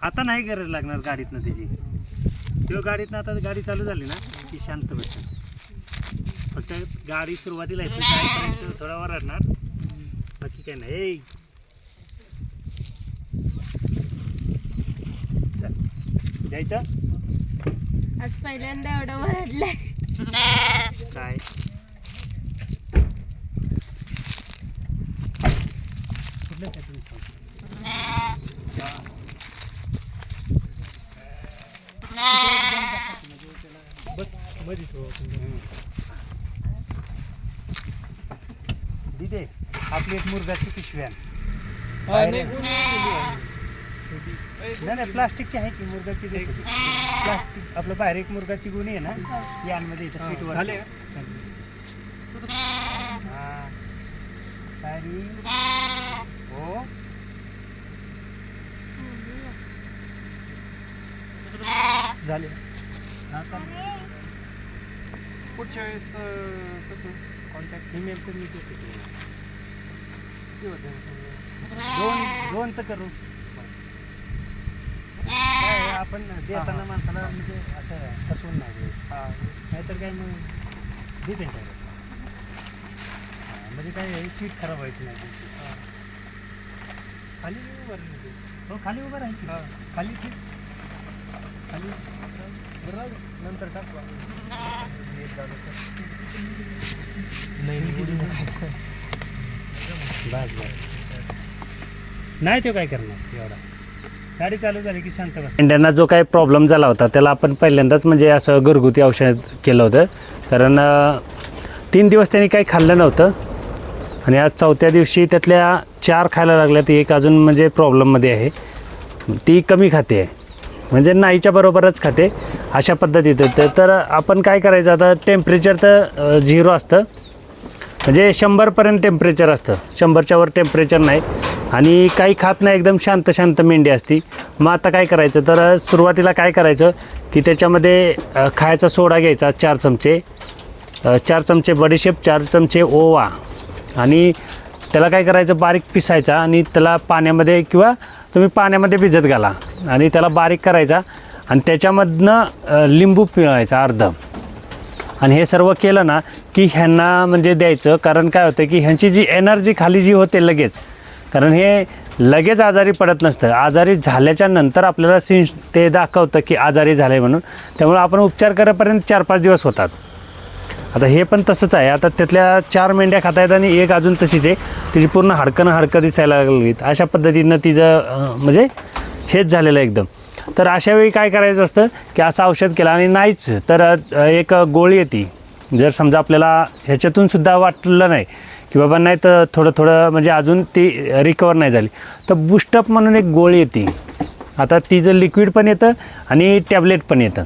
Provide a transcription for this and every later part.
आता नाही गरज लागणार गाडीतनं त्याची. किंवा गाडीतनं आता गाडी चालू झाली ना की शांत बसतात फक्त गाडी सुरुवातीला थोडा वरडणार. बाकी काही नाही. द्यायचं आज पहिल्यांदा एवढं वरडलंय. काय? कुठलं काय तुम्ही सांगा. बसमध्ये दिदे आपली एक मुरगाची पिशवी आण. नाही नाही प्लास्टिकची आहे की मुरगाची देतो. प्लास्टिक आपलं बाहेर एक मुरगाची गुणी आहे ना ती आणमध्ये इथं सीटवर झाले हा. सारी. हो झाले हा चालेल. पुढच्या वेळेस कसं? कॉन्टॅक्ट ईमेल तर मी देतो होतं. दोन दोन तर करू. काय आपण देताना माणसाला म्हणजे असं फसवून नाही. हा. नाहीतर काय मग? दे त्यांच्याकडे हा, म्हणजे काय आहे, सीट खराब व्हायची नाही त्यांची. खाली उभारली ते. हो खाली उभं राहायची. हा. खाली ठीक खाली. बरं. नंतर टाकू बस बस नाही तो काय करणार? एवढा. गाडी चालू झाली की शांत बस. मेंढ्यांना जो काही प्रॉब्लेम झाला होता त्याला आपण पहिल्यांदाच म्हणजे असं घरगुती औषध केलं होतं. कारण तीन दिवस त्यांनी काही खाल्लं नव्हतं. आणि आज चौथ्या दिवशी त्यातल्या चार खायला लागल्या ती एक अजून म्हणजे प्रॉब्लेममध्ये आहे. ती कमी खाते आहे. म्हणजे नाहीच्या बरोबरच खाते अशा पद्धतीत तर तर आपण काय करायचं आता टेम्परेचर तर झिरो असतं. म्हणजे शंभरपर्यंत टेम्परेचर असतं. शंभरच्या वर टेम्परेचर नाही. आणि काही खात नाही एकदम शांत शांत मेंढी असती. मग आता काय करायचं तर सुरुवातीला काय करायचं की त्याच्यामध्ये खायचा सोडा घ्यायचा चार चमचे. चार चमचे बडीशेप चार चमचे ओवा. आणि त्याला काय करायचं बारीक पिसायचा आणि त्याला पाण्यामध्ये किंवा तुम्ही पाण्यामध्ये भिजत घाला आणि त्याला बारीक करायचा आणि त्याच्यामधनं लिंबू पिळायचा अर्ध. आणि हे सर्व केलं ना की ह्यांना म्हणजे द्यायचं. कारण काय होतं की ह्यांची जी एनर्जी खाली जी होते लगेच. कारण हे लगेच आजारी पडत नसतं. आजारी झाल्याच्यानंतर आपल्याला सिन्स ते दाखवतं की आजारी झाले म्हणून. त्यामुळे आपण उपचार करेपर्यंत चार पाच दिवस होतात. आता हे पण तसंच आहे. आता त्यातल्या चार मेंढ्या खाता आहेत आणि एक अजून तशीच आहे. तिची पूर्ण हडकणं हाडकं दिसायला लागलीत. अशा पद्धतीनं तिचं म्हणजे हेच झालेलं आहे एकदम. तर अशा वेळी काय करायचं असतं की असं औषध केलं आणि नाहीच तर एक गोळी येते. जर समजा आपल्याला ह्याच्यातून सुद्धा वाटलं नाही की बाबा नाही तर थोडं थोडं म्हणजे अजून ती रिकवर नाही झाली. तर बुस्टअप म्हणून एक गोळी येते. आता ती जर लिक्विड पण येतं आणि टॅबलेट पण येतं.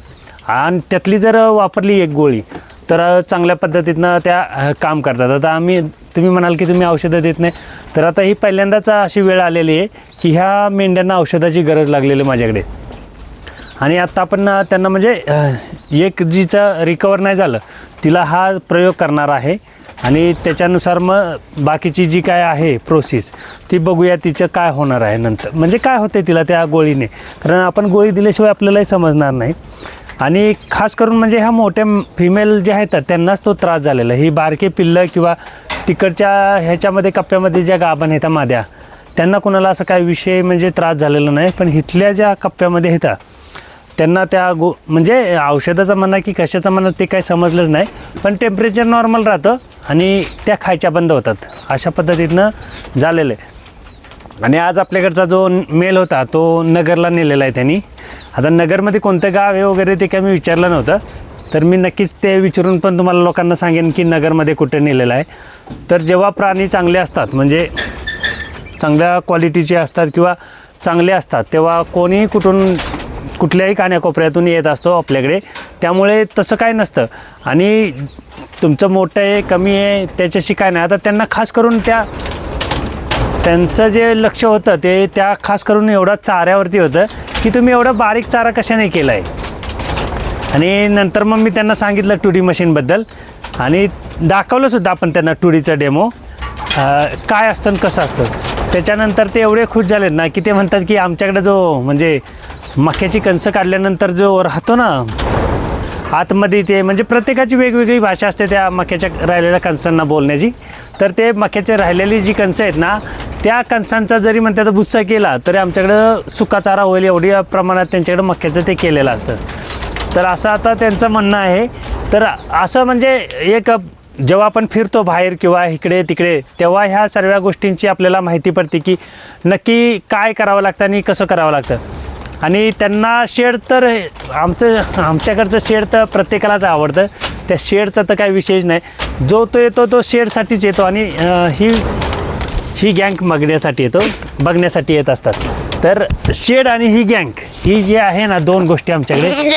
आणि त्यातली जर वापरली एक गोळी तर चांगल्या पद्धतीनं त्या काम करतात. आता आम्ही तुम्ही म्हणाल की तुम्ही औषधं देत नाही. तर आता ही पहिल्यांदाच अशी वेळ आलेली आहे की ह्या मेंढ्यांना औषधाची गरज लागलेली आहे माझ्याकडे. आणि आत्ता आपण त्यांना म्हणजे एक जिचं रिकवर नाही झालं तिला हा प्रयोग करणार आहे. आणि त्याच्यानुसार मग बाकीची जी काय आहे प्रोसेस ती बघूया तिचं काय होणार आहे नंतर. म्हणजे काय होते तिला त्या गोळीने? कारण आपण गोळी दिल्याशिवाय आपल्यालाही समजणार नाही. आणि खास करून म्हणजे ह्या मोठ्या फिमेल जे आहेत त्यांनाच तो त्रास झालेला ही बारके पिल्लं किंवा तिकडच्या ह्याच्यामध्ये कप्प्यामध्ये ज्या गाभण येतात माद्या त्यांना कोणाला असं काय विषय म्हणजे त्रास झालेला नाही. पण इथल्या ज्या कप्प्यामध्ये येतात त्यांना त्या गो म्हणजे औषधाचं म्हणा की कशाचं म्हणा ते काही समजलंच नाही. पण टेम्परेचर नॉर्मल राहतं आणि त्या खायच्या बंद होतात. अशा पद्धतीनं झालेलं आहे. आणि आज आपल्याकडचा जो मेल होता तो नगरला नेलेला आहे त्यांनी. आता नगरमध्ये कोणतं गाव आहे वगैरे ते काय मी विचारलं नव्हतं. तर मी नक्कीच ते विचारून पण तुम्हाला लोकांना सांगेन की नगरमध्ये कुठे नेलेलं आहे. तर जेव्हा प्राणी चांगले असतात म्हणजे चांगल्या क्वालिटीचे असतात किंवा चांगले असतात तेव्हा कोणीही कुठून कुठल्याही कान्याकोपऱ्यातून येत असतो आपल्याकडे. त्यामुळे तसं काय नसतं. आणि तुमचं मोठं आहे कमी आहे त्याच्याशी काय नाही. आता त्यांना खास करून त्या त्यांचं जे लक्ष होतं ते त्या खास करून एवढं चाऱ्यावरती होतं की तुम्ही एवढं बारीक चारा कशाने केला आहे आणि नंतर मग मी त्यांना सांगितलं टू डी मशीनबद्दल आणि दाखवलंसुद्धा आपण त्यांना टुडीचं डेमो. काय असतं आणि कसं असतं. त्याच्यानंतर ते एवढे खुश झालेत ना की ते म्हणतात की आमच्याकडे जो म्हणजे मक्याची कणसं काढल्यानंतर जो राहतो ना आतमध्ये ते म्हणजे प्रत्येकाची वेगवेगळी भाषा असते त्या मक्याच्या राहिलेल्या कणसांना बोलण्याची. तर ते मक्याचे राहिलेली जी कणसं आहेत ना त्या कणसांचा जरी म्हणतात भुस्सा केला तरी आमच्याकडं सुका चारा होईल एवढी प्रमाणात त्यांच्याकडं मक्याचं ते केलेलं असतं. तर असं आता त्यांचं म्हणणं आहे. तर असं म्हणजे एक जेव्हा आपण फिरतो बाहेर किंवा इकडे तिकडे तेव्हा ह्या सर्व गोष्टींची आपल्याला माहिती पडते की नक्की काय करावं लागतं आणि कसं करावं लागतं. आणि त्यांना शेड तर आमचं आमच्याकडचं शेड तर प्रत्येकालाच आवडतं. त्या शेडचा तर काही विशेष नाही. जो तो येतो तो शेडसाठीच येतो आणि ही ही गँग बघण्यासाठी येतो बघण्यासाठी येत असतात. तर शेड आणि ही गँग ही जी आहे ना दोन गोष्टी आमच्याकडे.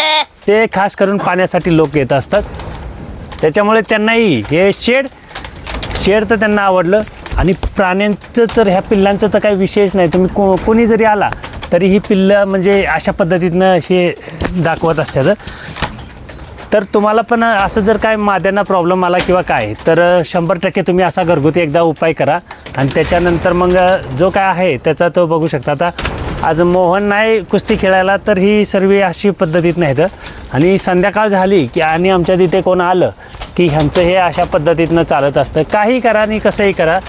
ते खास करून पाण्यासाठी लोक येत असतात. त्याच्यामुळे त्यांनाही हे शेड शेड तर त्यांना आवडलं. आणि प्राण्यांचं तर ह्या पिल्लांचं तर काही विशेष नाही. तुम्ही को कोणी जरी आला तरी ही पिल्लं म्हणजे अशा पद्धतीनं हे दाखवत असतात. तर तुम्हाला पण असं जर काय माद्यांना प्रॉब्लेम आला किंवा काय तर शंभर टक्के तुम्ही असा घरगुती एकदा उपाय करा. आणि त्याच्यानंतर मग जो काय आहे त्याचा तो बघू शकता. आता आज मोहन नाही कुस्ती खेळायला तर ही सर्व अशी पद्धतीत नाहीत. आणि संध्याकाळ झाली की आणि आमच्या तिथे कोण आलं की ह्यांचं हे अशा पद्धतीतनं चालत असतं. काही करा आणि कसंही करा.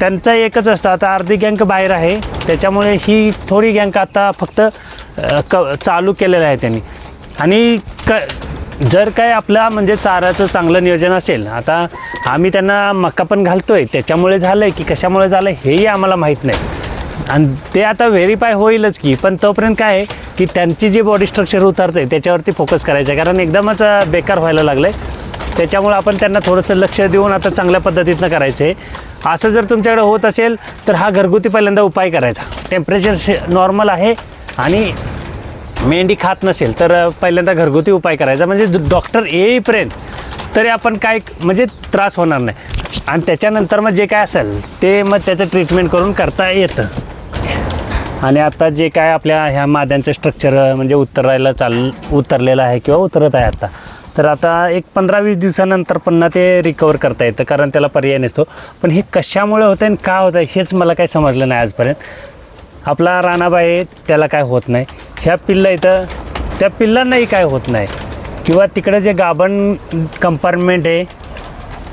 त्यांचा एकच असतं. आता अर्धी गँक बाहेर आहे. त्याच्यामुळे ही थोडी गँक आता फक्त क चालू केलेलं आहे त्यांनी. आणि क जर काय आपला म्हणजे चाराचं चांगलं नियोजन असेल आता आम्ही त्यांना मक्का पण घालतो आहे त्याच्यामुळे झालं आहे की कशामुळे झालं आहे हेही आम्हाला माहीत नाही. आणि ते आता व्हेरीफाय होईलच की पण तोपर्यंत काय आहे की त्यांची जी बॉडी स्ट्रक्चर उतरते त्याच्यावरती फोकस करायचं आहे. कारण एकदमच बेकार व्हायला लागलं आहे त्याच्यामुळे आपण त्यांना थोडंसं लक्ष देऊन आता चांगल्या पद्धतीनं करायचं आहे असं जर तुमच्याकडे होत असेल तर हा घरगुती पहिल्यांदा उपाय करायचा. टेम्परेचर नॉर्मल आहे आणि मेंढी खात नसेल तर पहिल्यांदा घरगुती उपाय करायचा. म्हणजे डॉक्टर येईपर्यंत तरी आपण काय म्हणजे त्रास होणार नाही. आणि त्याच्यानंतर मग जे काय असेल ते मग त्याचं ट्रीटमेंट करून करता येतं. आणि आता जे काय आपल्या ह्या माद्यांचं स्ट्रक्चर म्हणजे उतरायला चाल उतरलेलं आहे किंवा उतरत आहे आता तर आता एक पंधरा वीस दिवसानंतर पुन्हा ते रिकवर करता येतं कारण त्याला पर्याय नसतो. पण हे कशामुळे होतं आणि का होतं हेच मला काही समजलं नाही आजपर्यंत. आपला राणाबाई आहे, त्याला काय होत नाही. ह्या पिल्ला इथं त्या पिल्लांनाही काय होत नाही. किंवा तिकडे जे गाभण कंपार्टमेंट आहे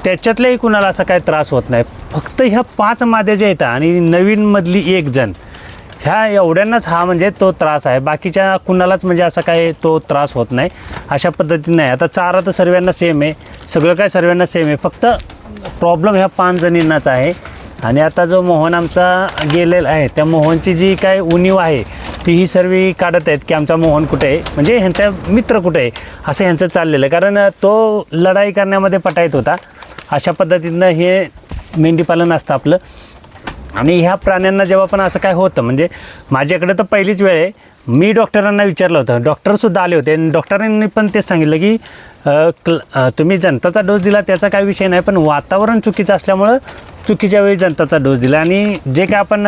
त्याच्यातल्याही कुणाला असा काही त्रास होत नाही. फक्त ह्या पाच माद्या ज्या येतात आणि नवीनमधली एक जण. ह्या एवढ्यांनाच हा म्हणजे तो त्रास आहे. बाकीच्या कुणालाच म्हणजे असा काही तो त्रास होत नाही. अशा पद्धतीने नाही आता चारा तर सर्वांना सेम आहे. सगळं काय सर्वांना सेम आहे. फक्त प्रॉब्लेम ह्या पाच जणींनाच आहे. आणि आता जो मोहन आमचा गेलेला आहे त्या मोहनची जी काय उणीव आहे ती ही सर्व काढत आहेत की आमचा मोहन कुठे आहे? म्हणजे ह्यांचा मित्र कुठे आहे? असं ह्यांचं चाललेलं आहे. कारण तो लढाई करण्यामध्ये पटायत होता. अशा पद्धतीनं हे मेंढीपालन असतं आपलं. आणि ह्या प्राण्यांना जेव्हा पण असं काय होतं म्हणजे माझ्याकडे तर पहिलीच वेळ आहे. मी डॉक्टरांना विचारलं होतं. डॉक्टरसुद्धा आले होते. आणि डॉक्टरांनी पण ते सांगितलं की क्ल तुम्ही जनताचा डोस दिला त्याचा काही विषय नाही. पण वातावरण चुकीचं असल्यामुळं चुकीच्या वेळी जनताचा डोस दिला. आणि जे काय आपण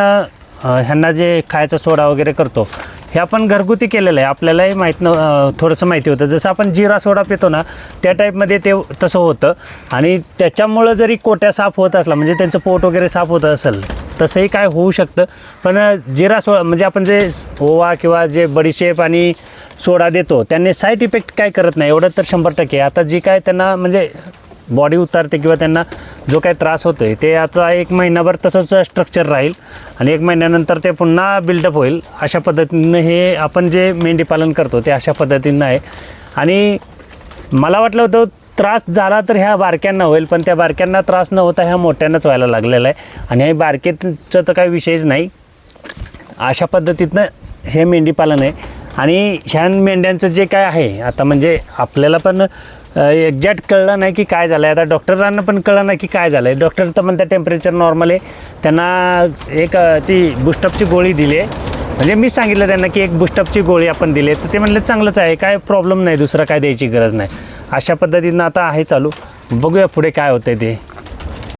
ह्यांना जे खायचा सोडा वगैरे करतो हे आपण घरगुती केलेलं आहे. आपल्यालाही माहीत न थोडंसं माहिती होतं. जसं आपण जिरा सोडा पितो ना त्या टाईपमध्ये ते तसं होतं. आणि त्याच्यामुळं जरी कोट्या साफ होत असला म्हणजे त्यांचं पोट वगैरे साफ होत असेल तसंही काय होऊ शकतं. पण जिरा सोडा म्हणजे आपण जे ओवा किंवा जे बडीशेप आणि सोडा देतो त्यांनी साईड इफेक्ट काय करत नाही. एवढं तर शंभर टक्के. आता जी काय त्यांना म्हणजे बॉडी उतारते किंवा त्यांना जो काही त्रास होतो आहे ते आता एक महिनाभर तसंच स्ट्रक्चर राहील आणि एक महिन्यानंतर ते पुन्हा बिल्डअप होईल. अशा पद्धतीनं हे आपण जे मेंढीपालन करतो ते अशा पद्धतीनं आहे. आणि मला वाटलं होतं त्रास झाला तर ह्या बारक्यांना होईल पण त्या बारक्यांना त्रास न होता ह्या मोठ्यांनाच व्हायला लागलेला आहे. आणि हे बारकेचं तर काही विषयच नाही. अशा पद्धतीतनं हे मेंढीपालन आहे. आणि ह्या मेंढ्यांचं जे काय आहे आता म्हणजे आपल्याला पण एक्झॅक्ट कळलं नाही की काय झालं आहे आता डॉक्टरांना पण कळलं नाही की काय झालं आहे डॉक्टर तर म्हणतात टेम्परेचर नॉर्मल आहे. त्यांना एक ती बुस्टअपची गोळी दिली आहे. म्हणजे मी सांगितलं त्यांना की एक बुस्टअपची गोळी आपण दिली आहे. तर ते म्हणले चांगलंच आहे. काय प्रॉब्लेम नाही. दुसरं काय द्यायची गरज नाही. अशा पद्धतीनं आता आहे चालू. बघूया पुढे काय होतं ते.